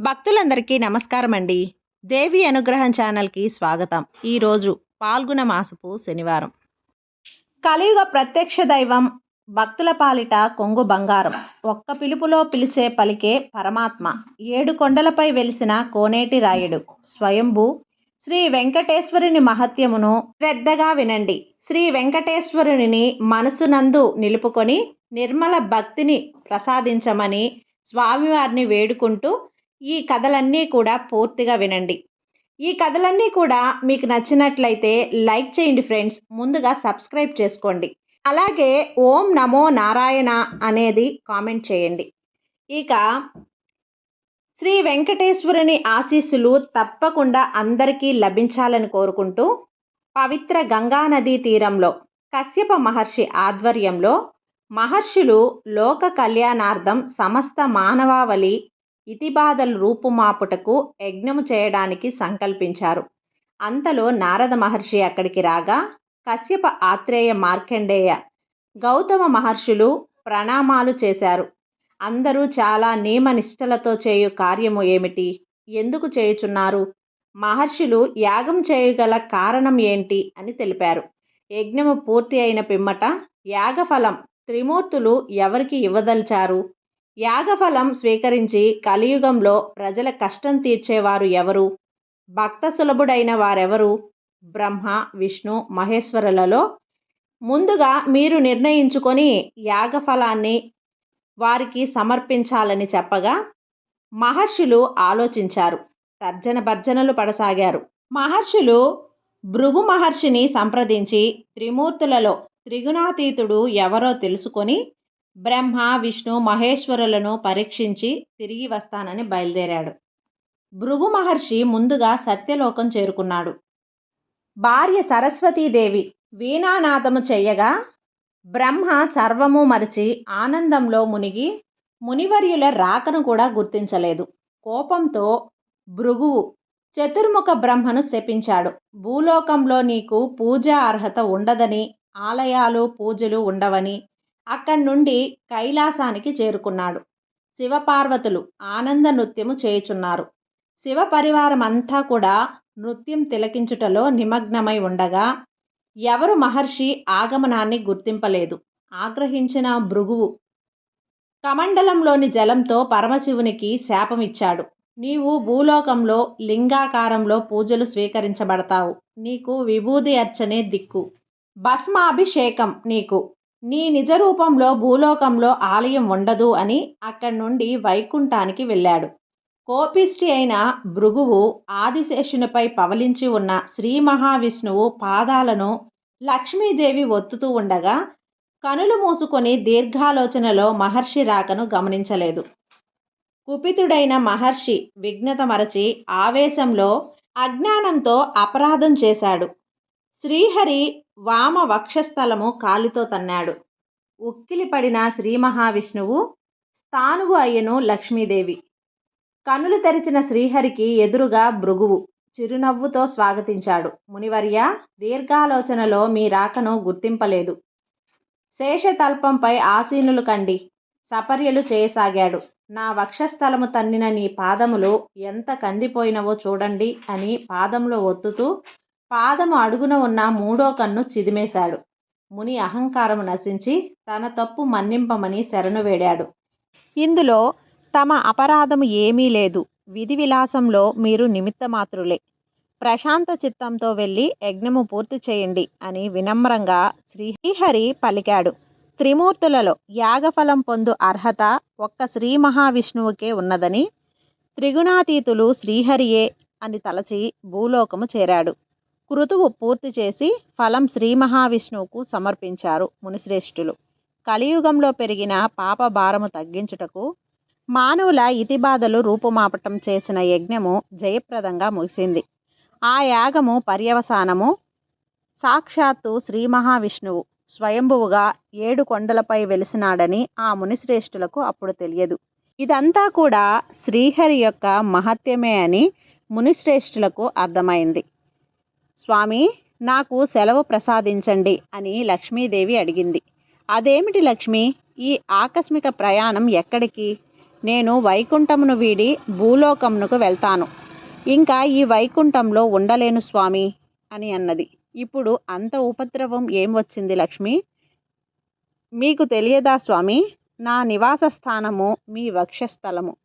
భక్తులందరికీ నమస్కారం అండి దేవి అనుగ్రహం ఛానల్కి స్వాగతం. ఈరోజు పాల్గొన మాసపు శనివారం. కలియుగ ప్రత్యక్ష దైవం భక్తుల పాలిట కొంగు బంగారం. ఒక్క పిలుపులో పిలిచే పలికే పరమాత్మ. ఏడు కొండలపై వెలిసిన కోనేటి రాయుడు. స్వయంభూ శ్రీ వెంకటేశ్వరుని మహత్యమును శ్రద్ధగా వినండి. శ్రీ వెంకటేశ్వరుని మనసునందు నిలుపుకొని నిర్మల భక్తిని ప్రసాదించమని స్వామివారిని వేడుకుంటూ ఈ కథలన్నీ కూడా పూర్తిగా వినండి. ఈ కథలన్నీ కూడా మీకు నచ్చినట్లయితే లైక్ చేయండి ఫ్రెండ్స్. ముందుగా సబ్స్క్రైబ్ చేసుకోండి. అలాగే ఓం నమో నారాయణ అనేది కామెంట్ చేయండి. ఇక శ్రీ వెంకటేశ్వరుని ఆశీస్సులు తప్పకుండా అందరికీ లభించాలని కోరుకుంటూ పవిత్ర గంగానదీ తీరంలో కశ్యప మహర్షి ఆధ్వర్యంలో మహర్షులు లోక కళ్యాణార్థం సమస్త మానవావళి ఇతిబాధలు రూపుమాపుటకు యజ్ఞము చేయడానికి సంకల్పించారు. అంతలో నారద మహర్షి అక్కడికి రాగా కశ్యప ఆత్రేయ మార్కండేయ గౌతమ మహర్షులు ప్రణామాలు చేశారు. అందరూ చాలా నియమనిష్టలతో చేయు కార్యము ఏమిటి? ఎందుకు చేయుచున్నారు? మహర్షులు యాగం చేయగల కారణం ఏంటి? అని తెలిపారు. యజ్ఞము పూర్తి అయిన పిమ్మట యాగఫలం త్రిమూర్తులు ఎవరికి ఇవ్వదలిచారు? యాగఫలం స్వీకరించి కలియుగంలో ప్రజల కష్టం తీర్చేవారు ఎవరు? భక్త సులభుడైన వారెవరు? బ్రహ్మ విష్ణు మహేశ్వరులలో? ముందుగా మీరు నిర్ణయించుకొని యాగఫలాన్ని వారికి సమర్పించాలని చెప్పగా మహర్షులు ఆలోచించారు. తర్జన భర్జనలు పడసాగారు. మహర్షులు భృగు మహర్షిని సంప్రదించి త్రిమూర్తులలో త్రిగుణాతీతుడు ఎవరో తెలుసుకొని బ్రహ్మ విష్ణు మహేశ్వరులను పరీక్షించి తిరిగి వస్తానని బయలుదేరాడు. భృగు మహర్షి ముందుగా సత్యలోకం చేరుకున్నాడు. భార్య సరస్వతీదేవి వీణానాదము చెయ్యగా బ్రహ్మ సర్వము మరిచి ఆనందంలో మునిగి మునివర్యుల రాకను కూడా గుర్తించలేదు. కోపంతో భృగువు చతుర్ముఖ బ్రహ్మను శపించాడు. భూలోకంలో నీకు పూజా అర్హత ఉండదని ఆలయాలు పూజలు ఉండవని అక్కడి నుండి కైలాసానికి చేరుకున్నాడు. శివపార్వతులు ఆనంద నృత్యము చేయుచున్నారు. శివ పరివారం అంతా కూడా నృత్యం తిలకించుటలో నిమగ్నమై ఉండగా ఎవరు మహర్షి ఆగమనాన్ని గుర్తింపలేదు. ఆగ్రహించిన భృగువు కమండలంలోని జలంతో పరమశివునికి శాపమిచ్చాడు. నీవు భూలోకంలో లింగాకారంలో పూజలు స్వీకరించబడతావు. నీకు విభూది అర్చనే దిక్కు. భస్మాభిషేకం నీకు. నీ నిజ రూపంలో భూలోకంలో ఆలయం ఉండదు అని అక్కడి నుండి వైకుంఠానికి వెళ్ళాడు. కోపిష్టి అయిన భృగువు ఆదిశేషునిపై పవలించి ఉన్న శ్రీ మహావిష్ణువు పాదాలను లక్ష్మీదేవి ఒత్తుతూ ఉండగా కనులు మూసుకొని దీర్ఘాలోచనలో మహర్షి రాకను గమనించలేదు. కుపితుడైన మహర్షి విఘ్నత మరచి ఆవేశంలో అజ్ఞానంతో అపరాధం చేశాడు. శ్రీహరి వామ వక్షస్థలము కాలితో తన్నాడు. ఉక్కిలిపడిన శ్రీ మహావిష్ణువు స్థానువు అయ్యను లక్ష్మీదేవి. కనులు తెరిచిన శ్రీహరికి ఎదురుగా భృగువు చిరునవ్వుతో స్వాగతించాడు. మునివర్య దీర్ఘాలోచనలో మీ రాకను గుర్తింపలేదు. శేషతల్పంపై ఆసీనులు కండి. సపర్యలు చేయసాగాడు. నా వక్షస్థలము తన్నిన నీ పాదములు ఎంత కందిపోయినవో చూడండి అని పాదంలో ఒత్తుతూ పాదము అడుగున ఉన్న మూడో కన్ను చిదిమేశాడు. ముని అహంకారము నశించి తన తప్పు మన్నింపమని శరణు వేడాడు. ఇందులో తమ అపరాధము ఏమీ లేదు. విధి విలాసంలో మీరు నిమిత్తమాత్రులే. ప్రశాంత చిత్తంతో వెళ్ళి యజ్ఞము పూర్తి చేయండి అని వినమ్రంగా శ్రీహరి పలికాడు. త్రిమూర్తులలో యాగఫలం పొందు అర్హత ఒక్క శ్రీ మహావిష్ణువుకే ఉన్నదని త్రిగుణాతీతులు శ్రీహరియే అని తలచి భూలోకము చేరాడు. కృతువు పూర్తి చేసి ఫలం శ్రీ మహావిష్ణువుకు సమర్పించారు మునిశ్రేష్ఠులు. కలియుగంలో పెరిగిన పాప భారము తగ్గించుటకు మానవుల ఇతిబాధలు రూపుమాపటం చేసిన యజ్ఞము జయప్రదంగా ముగిసింది. ఆ యాగము పర్యవసానము. సాక్షాత్తు శ్రీ మహావిష్ణువు స్వయంభువుగా ఏడు కొండలపై వెలిసినాడని ఆ మునిశ్రేష్ఠులకు అప్పుడు తెలియదు. ఇదంతా కూడా శ్రీహరి యొక్క మహత్యమే అని మునిశ్రేష్ఠులకు అర్థమైంది. స్వామి నాకు సెలవు ప్రసాదించండి అని లక్ష్మీదేవి అడిగింది. అదేమిటి లక్ష్మి? ఈ ఆకస్మిక ప్రయాణం ఎక్కడికి? నేను వైకుంఠమును వీడి భూలోకమునకు వెళ్తాను. ఇంకా ఈ వైకుంఠంలో ఉండలేను స్వామి అని అన్నది. ఇప్పుడు అంత ఉపద్రవం ఏం వచ్చింది లక్ష్మి? మీకు తెలియదా స్వామి? నా నివాస స్థానము మీ వక్షస్థలము.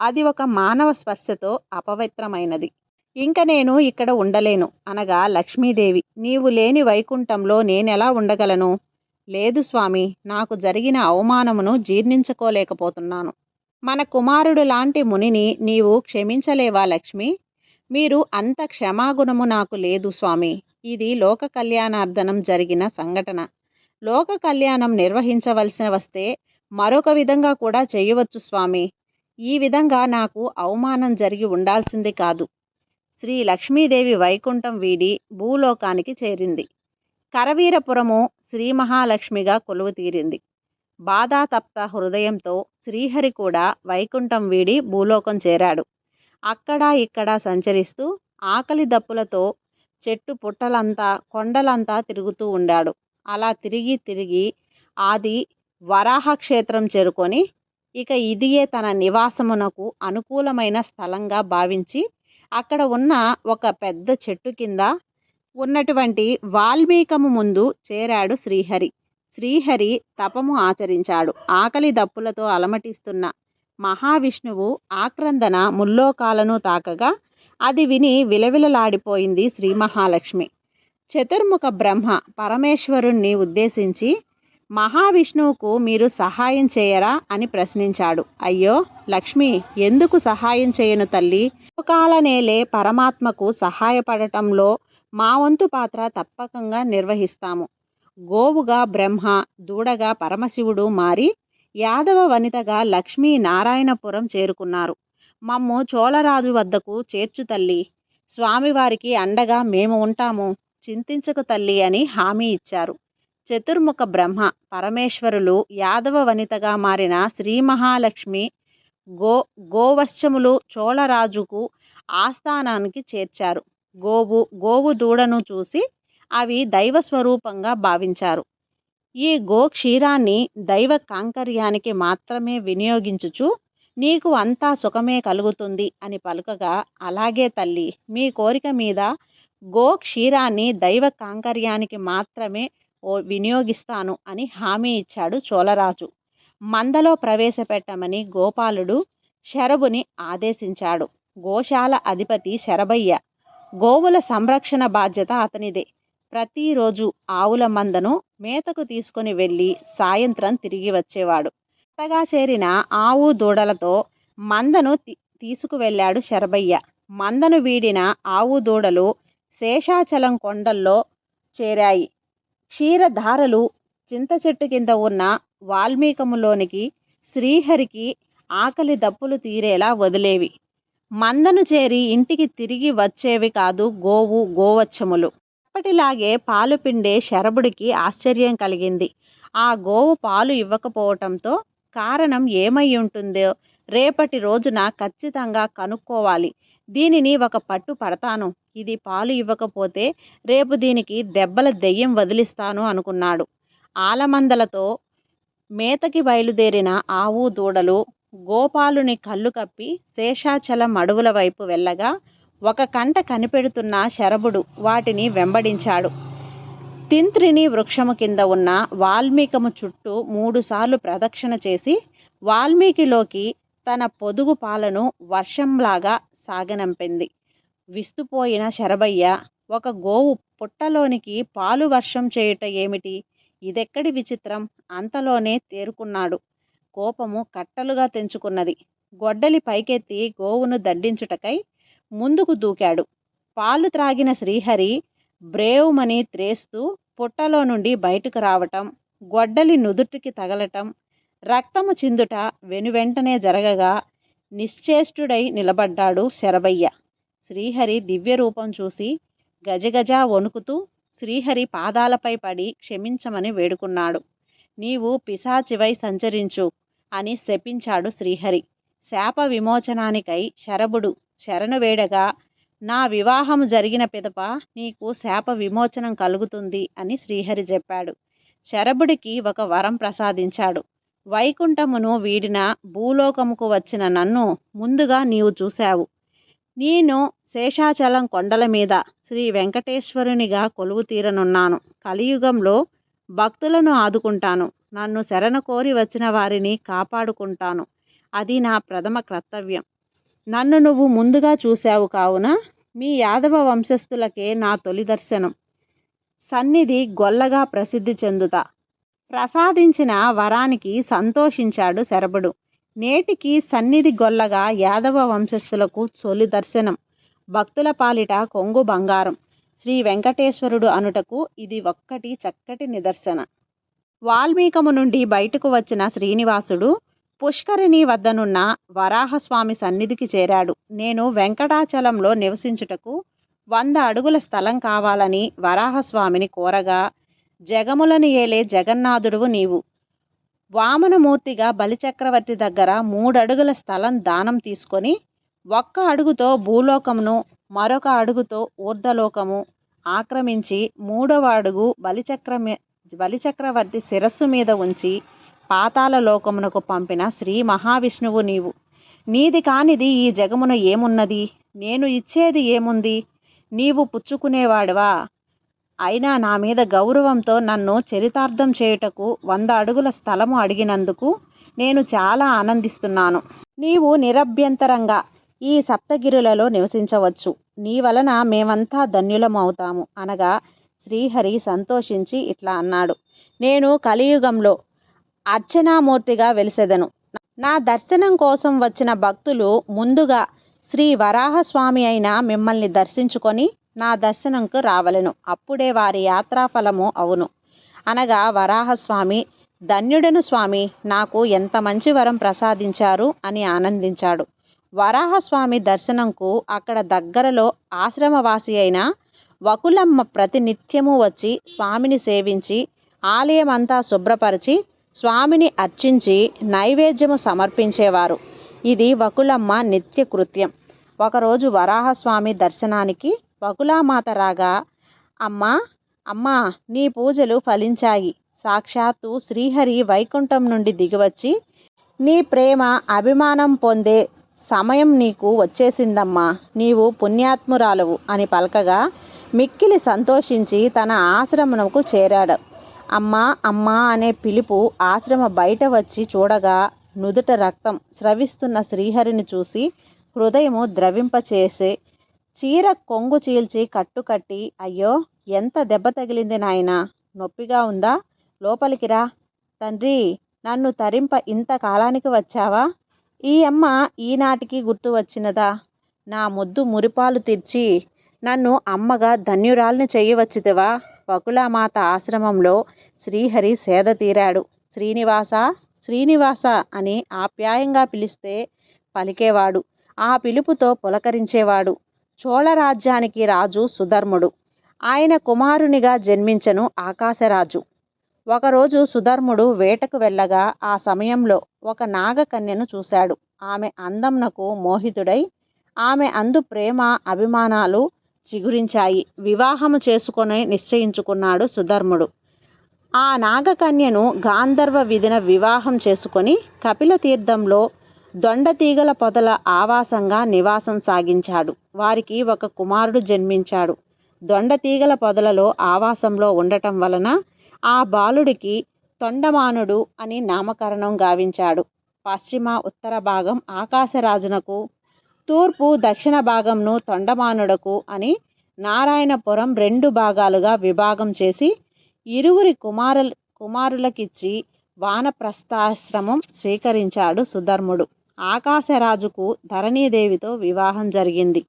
అది ఒక మానవ స్పర్శతో అపవిత్రమైనది. ఇంక నేను ఇక్కడ ఉండలేను. అనగా లక్ష్మీదేవి నీవు లేని వైకుంఠంలో నేనెలా ఉండగలను? లేదు స్వామి నాకు జరిగిన అవమానమును జీర్ణించుకోలేకపోతున్నాను. మన కుమారుడు లాంటి మునిని నీవు క్షమించలేవా లక్ష్మి? మీరు అంత క్షమాగుణము నాకు లేదు స్వామి. ఇది లోక కళ్యాణార్థనం జరిగిన సంఘటన. లోక కళ్యాణం నిర్వహించవలసి వస్తే మరొక విధంగా కూడా చేయవచ్చు స్వామి. ఈ విధంగా నాకు అవమానం జరిగి ఉండాల్సింది కాదు. శ్రీ లక్ష్మీదేవి వైకుంఠం వీడి భూలోకానికి చేరింది. కరవీరపురము శ్రీ మహాలక్ష్మిగా కొలువు తీరింది. బాధాతప్త హృదయంతో శ్రీహరి కూడా వైకుంఠం వీడి భూలోకం చేరాడు. అక్కడ ఇక్కడ సంచరిస్తూ ఆకలి దప్పులతో చెట్టు పుట్టలంతా కొండలంతా తిరుగుతూ ఉండాడు. అలా తిరిగి తిరిగి ఆది వరాహ క్షేత్రం చేరుకొని ఇక ఇదియే తన నివాసమునకు అనుకూలమైన స్థలంగా భావించి అక్కడ ఉన్న ఒక పెద్ద చెట్టు కింద ఉన్నటువంటి వాల్మీకము ముందు చేరాడు శ్రీహరి. శ్రీహరి తపము ఆచరించాడు. ఆకలి దప్పులతో అలమటిస్తున్న మహావిష్ణువు ఆక్రందన ముల్లోకాలను తాకగా అది విని విలవిలలాడిపోయింది శ్రీ మహాలక్ష్మి. చతుర్ముఖ బ్రహ్మ పరమేశ్వరుణ్ణి ఉద్దేశించి మహావిష్ణువుకు మీరు సహాయం చేయరా అని ప్రశ్నించాడు. అయ్యో లక్ష్మి ఎందుకు సహాయం చేయను తల్లి? నేలే పరమాత్మకు సహాయపడటంలో మా వంతు పాత్ర తప్పకంగా నిర్వహిస్తాము. గోవుగా బ్రహ్మ దూడగా పరమశివుడు మారి యాదవ వనితగా లక్ష్మీ నారాయణపురం చేరుకున్నారు. మమ్ము చోళరాజు వద్దకు చేర్చు తల్లి. స్వామివారికి అండగా మేము ఉంటాము. చింతించకు తల్లి అని హామీ ఇచ్చారు. చతుర్ముఖ బ్రహ్మ పరమేశ్వరులు యాదవ వనితగా మారిన శ్రీ మహాలక్ష్మి గో గోవశ్చములు చోళరాజుకు ఆస్థానానికి చేర్చారు. గోవు గోవు దూడను చూసి అవి దైవ స్వరూపంగా భావించారు. ఈ గో క్షీరాన్ని దైవ కాంకర్యానికి మాత్రమే వినియోగించుచు నీకు అంతా సుఖమే కలుగుతుంది అని పలుకగా అలాగే తల్లి మీ కోరిక మీద గో క్షీరాన్ని దైవ కాంకర్యానికి మాత్రమే వినియోగిస్తాను అని హామీ ఇచ్చాడు చోళరాజు. మందలో ప్రవేశపెట్టమని గోపాలుడు శరభుని ఆదేశించాడు. గోశాల అధిపతి శరభయ్య గోవుల సంరక్షణ బాధ్యత అతనిదే. ప్రతిరోజు ఆవుల మందను మేతకు తీసుకుని వెళ్ళి సాయంత్రం తిరిగి వచ్చేవాడు. కొత్తగా చేరిన ఆవు దూడలతో మందను తీసుకువెళ్ళాడు శరభయ్య. మందను వీడిన ఆవు దూడలు శేషాచలం కొండల్లో చేరాయి. క్షీరధారలు చింత చెట్టు కింద ఉన్న వాల్మీకములోనికి శ్రీహరికి ఆకలి దప్పులు తీరేలా వదిలేవి. మందను చేరి ఇంటికి తిరిగి వచ్చేవి కాదు గోవు గోవచ్చములు. అప్పటిలాగే పాలు పిండే శరభుడికి ఆశ్చర్యం కలిగింది. ఆ గోవు పాలు ఇవ్వకపోవటంతో కారణం ఏమై ఉంటుందో రేపటి రోజున ఖచ్చితంగా కనుక్కోవాలి. దీనిని ఒక పట్టు పడతాను. ఇది పాలు ఇవ్వకపోతే రేపు దీనికి దెబ్బల దెయ్యం వదిలిస్తాను అనుకున్నాడు. ఆలమందలతో మేతకి బయలుదేరిన ఆవు దూడలు గోపాలుని కళ్ళు కప్పి శేషాచలం అడవుల వైపు వెళ్ళగా ఒక కంట కనిపెడుతున్న శరభుడు వాటిని వెంబడించాడు. తింత్రిని వృక్షము కింద ఉన్న వాల్మీకము చుట్టూ మూడుసార్లు ప్రదక్షిణ చేసి వాల్మీకిలోకి తన పొదుగు పాలను వర్షంలాగా సాగనంపింది. విస్తుపోయిన శరభయ్య ఒక గోవు పుట్టలోనికి పాలు వర్షం చేయుట ఏమిటి? ఇదెక్కడి విచిత్రం? అంతలోనే తేరుకున్నాడు. కోపము కట్టలుగా తెంచుకున్నది. గొడ్డలి పైకెత్తి గోవును దండించుటకై ముందుకు దూకాడు. పాలు త్రాగిన శ్రీహరి బ్రేవుమని త్రేస్తూ పుట్టలో నుండి బయటకు రావటం గొడ్డలి నుదుటికి తగలటం రక్తము చిందుట వెనువెంటనే జరగగా నిశ్చేష్టుడై నిలబడ్డాడు శరభయ్య శ్రీహరి దివ్య రూపం చూసి గజగజ వణుకుతూ శ్రీహరి పాదాలపై పడి క్షమించమని వేడుకున్నాడు. నీవు పిశాచివై సంచరించు అని శపించాడు శ్రీహరి. శాప విమోచనానికై శరభుడు శరణు వేడగా నా వివాహం జరిగిన పిదప నీకు శాప విమోచనం కలుగుతుంది అని శ్రీహరి చెప్పాడు. శరభుడికి ఒక వరం ప్రసాదించాడు. వైకుంఠమును వీడిన భూలోకముకు వచ్చిన నన్ను ముందుగా నీవు చూశావు. నేను శేషాచలం కొండల మీద శ్రీ వెంకటేశ్వరునిగా కొలువు తీరనున్నాను. కలియుగంలో భక్తులను ఆదుకుంటాను. నన్ను శరణ కోరి వచ్చిన వారిని కాపాడుకుంటాను. అది నా ప్రథమ కర్తవ్యం. నన్ను నువ్వు ముందుగా చూశావు కావున మీ యాదవ వంశస్థులకే నా తొలి దర్శనం. సన్నిధి గొల్లగా ప్రసిద్ధి చెందుతా. ప్రసాదించిన వరానికి సంతోషించాడు శరభుడు. నేటికి సన్నిధి గొల్లగా యాదవ వంశస్థులకు తొలి దర్శనం. భక్తుల పాలిట కొంగు బంగారం. శ్రీ వెంకటేశ్వరుడు అనుటకు ఇది ఒక్కటి చక్కటి నిదర్శన. వాల్మీకము నుండి బయటకు వచ్చిన శ్రీనివాసుడు పుష్కరిణి వద్దనున్న వరాహస్వామి సన్నిధికి చేరాడు. నేను వెంకటాచలంలో నివసించుటకు వంద అడుగుల స్థలం కావాలని వరాహస్వామిని కోరగా జగములను ఏలే జగన్నాథుడువు నీవు. వామనమూర్తిగా బలిచక్రవర్తి దగ్గర మూడడుగుల స్థలం దానం తీసుకొని ఒక్క అడుగుతో భూలోకమును మరొక అడుగుతో ఊర్ధలోకము ఆక్రమించి మూడవ అడుగు బలిచక్ర బలిచక్రవర్తి శిరస్సు మీద ఉంచి పాతాల లోకమునకు పంపిన శ్రీ మహావిష్ణువు నీవు. నీది కానిది ఈ జగమున ఏమున్నది? నేను ఇచ్చేది ఏముంది? నీవు పుచ్చుకునేవాడువా? అయినా నా మీద గౌరవంతో నన్ను చరితార్థం చేయుటకు వంద అడుగుల స్థలము అడిగినందుకు నేను చాలా ఆనందిస్తున్నాను. నీవు నిరభ్యంతరంగా ఈ సప్తగిరులలో నివసించవచ్చు. నీ వలన మేమంతా ధన్యులం అవుతాము. అనగా శ్రీహరి సంతోషించి ఇట్లా అన్నాడు. నేను కలియుగంలో అర్చనామూర్తిగా వెలిసెదను. నా దర్శనం కోసం వచ్చిన భక్తులు ముందుగా శ్రీ వరాహస్వామి అయిన మిమ్మల్ని దర్శించుకొని నా దర్శనంకు రావలెను. అప్పుడే వారి యాత్రాఫలము అవును. అనగా వరాహస్వామి ధన్యుడను స్వామి నాకు ఎంత మంచి వరం ప్రసాదించారు? అని ఆనందించాడు. వరాహస్వామి దర్శనంకు అక్కడ దగ్గరలో ఆశ్రమవాసి అయిన వకులమ్మ ప్రతినిత్యము వచ్చి స్వామిని సేవించి ఆలయమంతా శుభ్రపరిచి స్వామిని అర్చించి నైవేద్యము సమర్పించేవారు. ఇది వకులమ్మ నిత్య కృత్యం ఒకరోజు వరాహస్వామి దర్శనానికి వకులామాత రాగా అమ్మా అమ్మా నీ పూజలు ఫలించాయి. సాక్షాత్తు శ్రీహరి వైకుంఠం నుండి దిగివచ్చి నీ ప్రేమ అభిమానం పొందే సమయం నీకు వచ్చేసిందమ్మా. నీవు పుణ్యాత్మురాలవు అని పలకగా మిక్కిలి సంతోషించి తన ఆశ్రమమునకు చేరాడు. అమ్మా అమ్మా అనే పిలుపు ఆశ్రమ బయట వచ్చి చూడగా నుదుట రక్తం స్రవిస్తున్న శ్రీహరిని చూసి హృదయము ద్రవింపచేసే చీర కొంగు చీల్చి కట్టుకట్టి అయ్యో ఎంత దెబ్బ తగిలింది నాయనా? నొప్పిగా ఉందా? లోపలికి రా. తండ్రి నన్ను తరింప ఇంత కాలానికి వచ్చావా? ఈ అమ్మ ఈనాటికి గుర్తు వచ్చినదా? నా ముద్దు మురిపాలు తెచ్చి నన్ను అమ్మగా ధన్యురాల్ని చేయవచ్చితివా వకులామాత ఆశ్రమంలో శ్రీహరి సేద తీరాడు. శ్రీనివాస శ్రీనివాస అని ఆప్యాయంగా పిలిస్తే పలికేవాడు. ఆ పిలుపుతో పులకరించేవాడు. చోళరాజ్యానికి రాజు సుధర్ముడు. ఆయన కుమారునిగా జన్మించను ఆకాశరాజు. ఒకరోజు సుధర్ముడు వేటకు వెళ్ళగా ఆ సమయంలో ఒక నాగకన్యను చూశాడు. ఆమె అందంనకు మోహితుడై ఆమె అందు ప్రేమ అభిమానాలు చిగురించాయి. వివాహము చేసుకొని నిశ్చయించుకున్నాడు సుధర్ముడు. ఆ నాగకన్యను గాంధర్వ విధిన వివాహం చేసుకొని కపిల తీర్థంలో దొండతీగల పొదల ఆవాసంగా నివాసం సాగించాడు. వారికి ఒక కుమారుడు జన్మించాడు. దొండతీగల పొదలలో ఆవాసంలో ఉండటం వలన ఆ బాలుడికి తొండమానుడు అని నామకరణం గావించాడు. పశ్చిమ ఉత్తర భాగం ఆకాశరాజునకు తూర్పు దక్షిణ భాగంను తొండమానుడకు అని నారాయణపురం రెండు భాగాలుగా విభాగం చేసి ఇరువురి కుమారుల కుమారులకిచ్చి వానప్రస్థాశ్రమం స్వీకరించాడు సుధర్ముడు. ఆకాశరాజుకు ధరణీదేవితో వివాహం జరిగింది.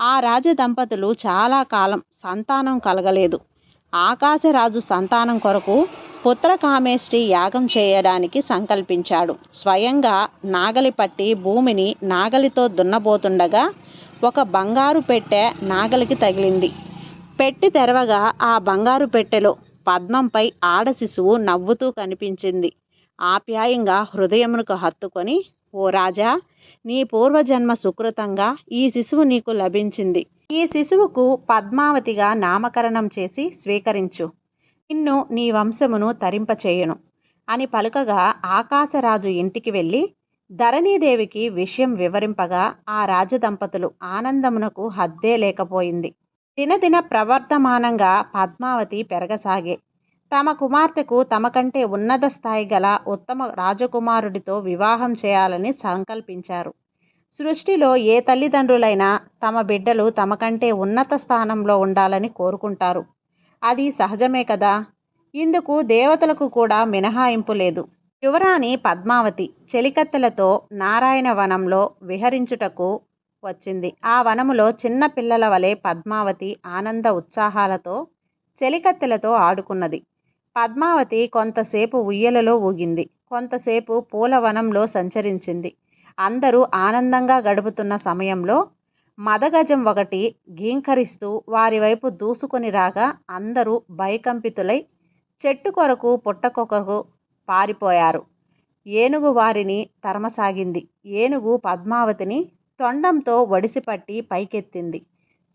ఆ రాజ దంపతులు చాలా కాలం సంతానం కలగలేదు. ఆకాశరాజు సంతానం కొరకు పుత్రకామేష్టి యాగం చేయడానికి సంకల్పించాడు. స్వయంగా నాగలి పట్టి భూమిని నాగలితో దున్నబోతుండగా ఒక బంగారు పెట్టె నాగలికి తగిలింది. పెట్టి తెరవగా ఆ బంగారు పెట్టెలో పద్మంపై ఆడ శిశువు నవ్వుతూ కనిపించింది. ఆప్యాయంగా హృదయమునకు హత్తుకొని ఓ రాజా నీ పూర్వజన్మ సుకృతంగా ఈ శిశువు నీకు లభించింది. ఈ శిశువుకు పద్మావతిగా నామకరణం చేసి స్వీకరించు. నిన్ను నీ వంశమును తరింపచేయును. అని పలుకగా ఆకాశరాజు ఇంటికి వెళ్ళి ధరణీదేవికి విషయం వివరింపగా ఆ రాజదంపతులు ఆనందమునకు హద్దే లేకపోయింది. దినదిన ప్రవర్తమానంగా పద్మావతి పెరగసాగే. తమ కుమార్తెకు తమ కంటే ఉన్నత స్థాయి గల ఉత్తమ రాజకుమారుడితో వివాహం చేయాలని సంకల్పించారు. సృష్టిలో ఏ తల్లిదండ్రులైనా తమ బిడ్డలు తమ కంటే ఉన్నత స్థానంలో ఉండాలని కోరుకుంటారు. అది సహజమే కదా? ఇందుకు దేవతలకు కూడా మినహాయింపు లేదు. యువరాణి పద్మావతి చెలికత్తెలతో నారాయణ వనంలో విహరించుటకు వచ్చింది. ఆ వనములో చిన్న పిల్లల వలె పద్మావతి ఆనంద ఉత్సాహాలతో చెలికత్తెలతో ఆడుకున్నది. పద్మావతి కొంతసేపు ఉయ్యలలో ఊగింది. కొంతసేపు పూలవనంలో సంచరించింది. అందరూ ఆనందంగా గడుపుతున్న సమయంలో మదగజం ఒకటి గీంకరిస్తూ వారి వైపు దూసుకొని రాగా అందరూ భయకంపితులై చెట్టు కొరకు పుట్టకొకరు పారిపోయారు. ఏనుగు వారిని తరమసాగింది. ఏనుగు పద్మావతిని తొండంతో ఒడిసిపట్టి పైకెత్తింది.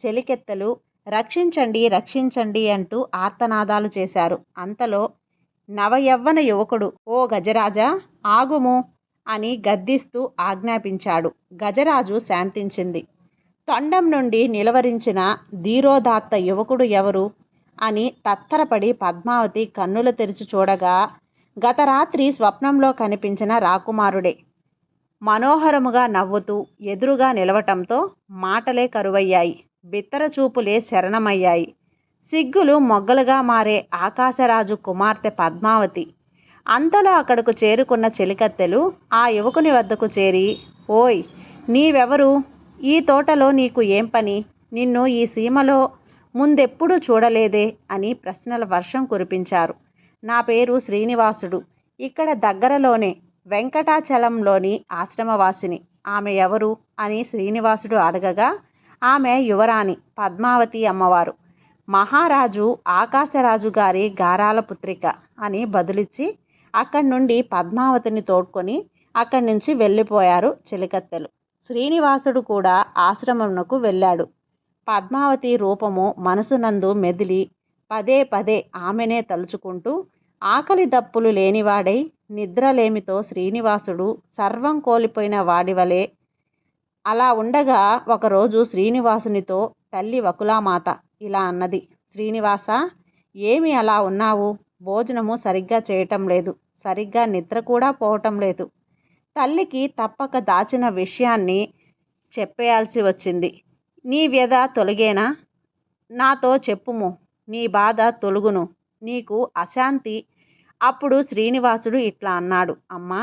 చెలికెత్తలు రక్షించండి రక్షించండి అంటూ ఆర్తనాదాలు చేశారు. అంతలో నవయవ్వన యువకుడు ఓ గజరాజా ఆగుము అని గద్దిస్తూ ఆజ్ఞాపించాడు. గజరాజు శాంతించింది. తొండం నుండి నిలవరించిన ధీరోదాత్త యువకుడు ఎవరు అని తత్తరపడి పద్మావతి కన్నులు తెరిచి చూడగా గత రాత్రి స్వప్నంలో కనిపించిన రాకుమారుడే. మనోహరముగా నవ్వుతూ ఎదురుగా నిలవటంతో మాటలే కరువయ్యాయి. బిత్తర చూపులే శరణమయ్యాయి. సిగ్గులు మొగ్గలుగా మారే ఆకాశరాజు కుమార్తె పద్మావతి. అంతలో అక్కడకు చేరుకున్న చెలికత్తెలు ఆ యువకుని వద్దకు చేరి ఓయ్ నీవెవరు? ఈ తోటలో నీకు ఏం పని? నిన్ను ఈ సీమలో ముందెప్పుడూ చూడలేదే? అని ప్రశ్నల వర్షం కురిపించారు. నా పేరు శ్రీనివాసుడు. ఇక్కడ దగ్గరలోనే వెంకటాచలంలోని ఆశ్రమవాసిని. ఆమె ఎవరు? అని శ్రీనివాసుడు అడగగా ఆమె యువరాణి పద్మావతి అమ్మవారు. మహారాజు ఆకాశరాజు గారి గారాల పుత్రిక అని బదులిచ్చి అక్కడి నుండి పద్మావతిని తోడ్కొని అక్కడి నుంచి వెళ్ళిపోయారు చిలికత్తెలు. శ్రీనివాసుడు కూడా ఆశ్రమంకు వెళ్ళాడు. పద్మావతి రూపము మనసునందు మెదిలి పదే పదే ఆమెనే తలుచుకుంటూ ఆకలి దప్పులు లేనివాడై నిద్రలేమితో శ్రీనివాసుడు సర్వం కోల్పోయిన వాడివలే అలా ఉండగా ఒకరోజు శ్రీనివాసునితో తల్లి వకులామాత ఇలా అన్నది. శ్రీనివాస ఏమి అలా ఉన్నావు? భోజనము సరిగ్గా చేయటం లేదు. సరిగ్గా నిద్ర కూడా పోవటం లేదు. తల్లికి తప్పక దాచిన విషయాన్ని చెప్పేయాల్సి వచ్చింది. నీ వ్యధ తొలగేనా? నాతో చెప్పుము. నీ బాధ తొలుగును. నీకు అశాంతి. అప్పుడు శ్రీనివాసుడు ఇట్లా అన్నాడు. అమ్మా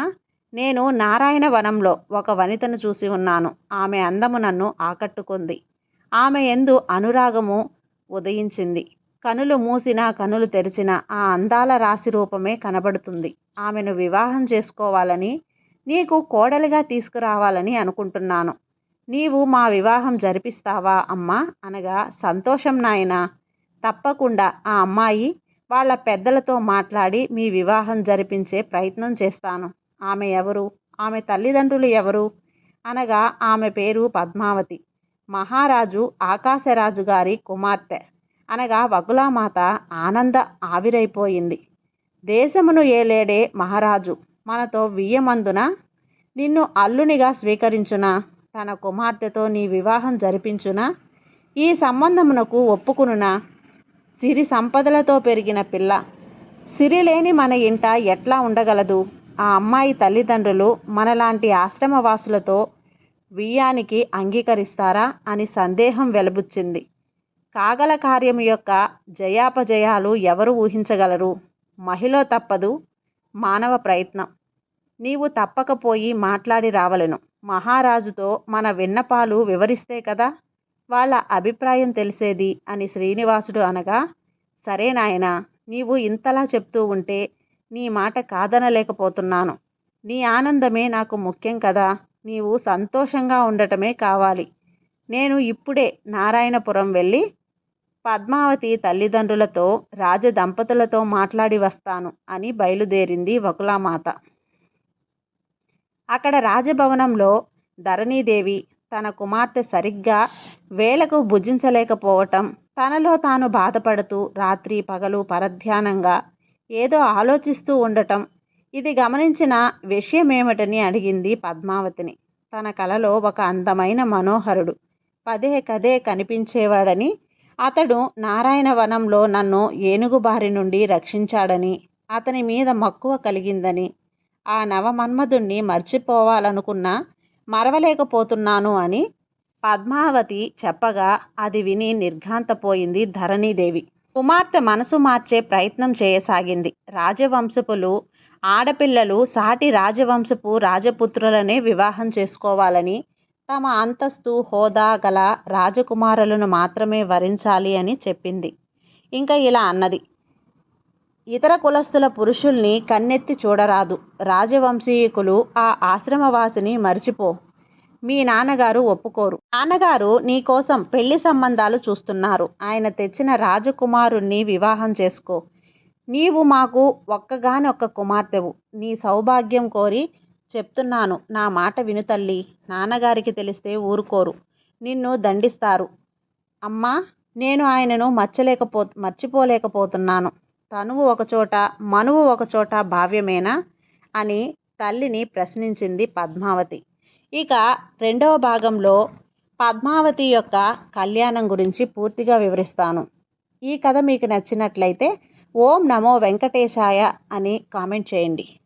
నేను నారాయణ వనంలో ఒక వనితను చూసి ఉన్నాను. ఆమె అందము నన్ను ఆకట్టుకుంది. ఆమె ఎందు అనురాగము ఉదయించింది. కనులు మూసినా కనులు తెరిచిన ఆ అందాల రాశి రూపమే కనబడుతుంది. ఆమెను వివాహం చేసుకోవాలని నీకు కోడలిగా తీసుకురావాలని అనుకుంటున్నాను. నీవు మా వివాహం జరిపిస్తావా అమ్మా? అనగా సంతోషం నాయన తప్పకుండా ఆ అమ్మాయి వాళ్ళ పెద్దలతో మాట్లాడి మీ వివాహం జరిపించే ప్రయత్నం చేస్తాను. ఆమె ఎవరు? ఆమె తల్లిదండ్రులు ఎవరు? అనగా ఆమె పేరు పద్మావతి. మహారాజు ఆకాశరాజు గారి కుమార్తె. అనగా వగులామాత ఆనంద ఆవిరైపోయింది. దేశమును ఏలేడే మహారాజు మనతో వియ్యమందున? నిన్ను అల్లునిగా స్వీకరించునా? తన కుమార్తెతో నీ వివాహం జరిపించునా? ఈ సంబంధమునకు ఒప్పుకునునా? సిరి సంపదలతో పెరిగిన పిల్ల. సిరి లేని మన ఇంట ఎట్లా ఉండగలదు? ఆ అమ్మాయి తల్లిదండ్రులు మనలాంటి ఆశ్రమవాసులతో వియ్యానికి అంగీకరిస్తారా అని సందేహం వెలబుచ్చింది. కాగల కార్యం యొక్క జయాపజయాలు ఎవరు ఊహించగలరు? మహిళ తప్పదు మానవ ప్రయత్నం. నీవు తప్పకపోయి మాట్లాడి రావలను. మహారాజుతో మన విన్నపాలు వివరిస్తే కదా? వాళ్ళ అభిప్రాయం తెలిసేది అని శ్రీనివాసుడు అనగా సరే నాయనా నీవు ఇంతలా చెప్తూ ఉంటే నీ మాట కాదనలేకపోతున్నాను. నీ ఆనందమే నాకు ముఖ్యం కదా. నీవు సంతోషంగా ఉండటమే కావాలి. నేను ఇప్పుడే నారాయణపురం వెళ్ళి పద్మావతి తల్లిదండ్రులతో రాజదంపతులతో మాట్లాడి వస్తాను అని బయలుదేరింది వకులామాత. అక్కడ రాజభవనంలో ధరణీదేవి తన కుమార్తె సరిగ్గా వేళకు భుజించలేకపోవటం తనలో తాను బాధపడుతూ రాత్రి పగలు పరధ్యానంగా ఏదో ఆలోచిస్తూ ఉండటం. ఇది గమనించిన విషయమేమిటని అడిగింది పద్మావతిని. తన కలలో ఒక అందమైన మనోహరుడు. పదే కదే కనిపించేవాడని అతడు నారాయణవనంలో నన్ను ఏనుగు బారి నుండి రక్షించాడని అతని మీద మక్కువ కలిగిందని ఆ నవమన్మధుణ్ణి మర్చిపోవాలనుకున్నా మరవలేకపోతున్నాను అని పద్మావతి చెప్పగా అది విని నిర్ఘాంతపోయింది ధరణీదేవి. కుమార్తె మనసు మార్చే ప్రయత్నం చేయసాగింది. రాజవంశపులు ఆడపిల్లలు సాటి రాజవంశపు రాజపుత్రులనే వివాహం చేసుకోవాలని తమ అంతస్తు హోదా గల రాజకుమారులను మాత్రమే వరించాలి అని చెప్పింది. ఇంకా ఇలా అన్నది. ఇతర కులస్తుల పురుషుల్ని కన్నెత్తి చూడరాదు. రాజవంశీకులు ఆ ఆశ్రమవాసిని మరిచిపో మీ నాన్నగారు ఒప్పుకోరు. నాన్నగారు నీకోసం పెళ్ళి సంబంధాలు చూస్తున్నారు. ఆయన తెచ్చిన రాజకుమారుణ్ణి వివాహం చేసుకో. నీవు మాకు ఒక్కగానొక్క కుమార్తెవు. నీ సౌభాగ్యం కోరి చెప్తున్నాను. నా మాట విను తల్లి. నాన్నగారికి తెలిస్తే ఊరుకోరు. నిన్ను దండిస్తారు. అమ్మా నేను ఆయనను మర్చలేకపో మర్చిపోలేకపోతున్నాను. తనువు ఒకచోట మనువు ఒకచోట భావ్యమేనా? అని తల్లిని ప్రశ్నించింది పద్మావతి. ఇక రెండవ భాగంలో పద్మావతి యొక్క కళ్యాణం గురించి పూర్తిగా వివరిస్తాను. ఈ కథ మీకు నచ్చినట్లయితే ఓం నమో వెంకటేశాయ అని కామెంట్ చేయండి.